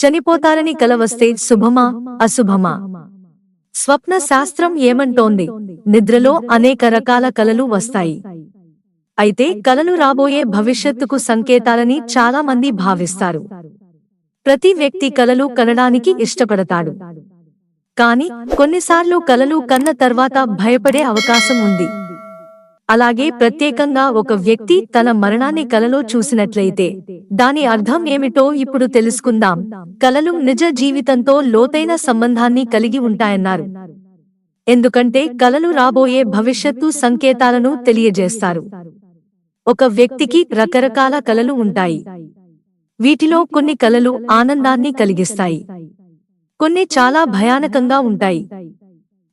చనిపోతారని కల వస్తే శుభమా? అశుభమా? స్వప్న శాస్త్రం ఏమంటోంది? నిద్రలో అనేక రకాల కలలు వస్తాయి. అయితే కలలు రాబోయే భవిష్యత్తుకు సంకేతాలని చాలా మంది భావిస్తారు. ప్రతి వ్యక్తి కలలు కనడానికి ఇష్టపడతాడు. కాని కొన్నిసార్లు కలలు కన్న తర్వాత భయపడే అవకాశం ఉంది. అలాగే ప్రత్యేకంగా ఒక వ్యక్తి తన మరణాన్ని కలలో చూసినట్లయితే. దాని అర్థం ఏమిటో ఇప్పుడు తెలుసుకుందాం. కలలు నిజ జీవితంతో లోతైన సంబంధాన్ని కలిగి ఉంటాయన్నారు. ఎందుకంటే కలలు రాబోయే భవిష్యత్తు సంకేతాలను తెలియజేస్తారు. ఒక వ్యక్తికి రకరకాల కలలు ఉంటాయి. వీటిలో కొన్ని కలలు ఆనందాన్ని కలిగిస్తాయి. కొన్ని చాలా భయానకంగా ఉంటాయి.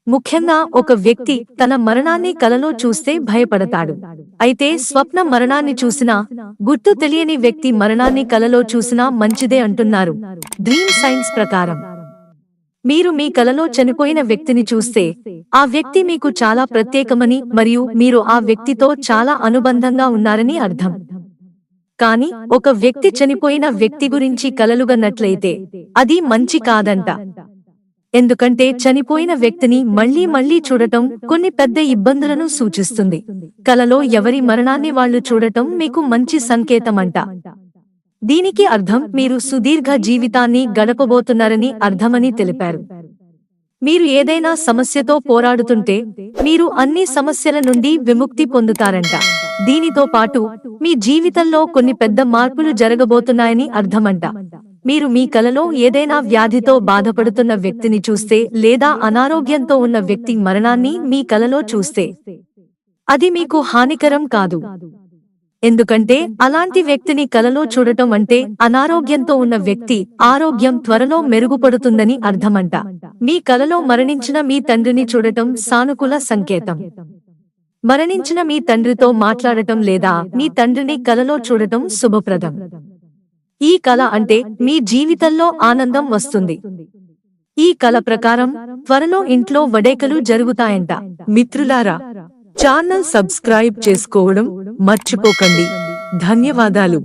ముఖ్యంగా ఒక వ్యక్తి తన మరణాన్ని కలలో చూస్తే భయపడతాడు. అయితే స్వప్న మరణాన్ని చూసినా గుర్తు తెలియని వ్యక్తి మరణాన్ని కలలో చూసినా మంచిదే అంటున్నారు. డ్రీమ్ సైన్స్ ప్రకారం. మీరు మీ కలలో చనిపోయిన వ్యక్తిని చూస్తే ఆ వ్యక్తి మీకు చాలా ప్రత్యేకమని మరియు మీరు ఆ వ్యక్తితో చాలా అనుబంధంగా ఉన్నారని అర్థం. కాని ఒక వ్యక్తి చనిపోయిన వ్యక్తి గురించి కలలుగన్నట్లయితే అది మంచి కాదంట. ఎందుకంటే చనిపోయిన వ్యక్తిని మళ్ళీ మళ్ళీ చూడటం కొన్ని పెద్ద ఇబ్బందులను సూచిస్తుంది. కలలో ఎవరి మరణాన్ని వాళ్ళు చూడటం మీకు మంచి సంకేతమంట. దీనికి అర్థం మీరు సుదీర్ఘ జీవితాన్ని గడపబోతున్నారని అర్థమని తెలిపారు. మీరు ఏదైనా సమస్యతో పోరాడుతుంటే మీరు అన్ని సమస్యల నుండి విముక్తి పొందుతారంట. దీనితో పాటు మీ జీవితంలో కొన్ని పెద్ద మార్పులు జరగబోతున్నాయని అర్థమంట. మీరు మీ కలలో ఏదైనా వ్యాధితో బాధపడుతున్న వ్యక్తిని చూస్తే లేదా అనారోగ్యంతో ఉన్న వ్యక్తి మరణాన్ని మీ కలలో చూస్తే అది మీకు హానికరం కాదు. ఎందుకంటే అలాంటి వ్యక్తిని కలలో చూడటం అంటే అనారోగ్యంతో ఉన్న వ్యక్తి ఆరోగ్యం త్వరలో మెరుగుపడుతుందని అర్థమంట. మీ కలలో మరణించిన మీ తండ్రిని చూడటం సానుకూల సంకేతం. మరణించిన మీ తండ్రితో మాట్లాడటం లేదా మీ తండ్రిని కలలో చూడటం శుభప్రదం. ఈ కళ అంటే మీ జీవితంలో ఆనందం వస్తుంది. ఈ కళ ప్రకారం త్వరలో ఇంట్లో వడేకలు జరుగుతాయంట. మిత్రులారా ఛానల్ సబ్స్క్రైబ్ చేసుకోవడం మర్చిపోకండి. ధన్యవాదాలు.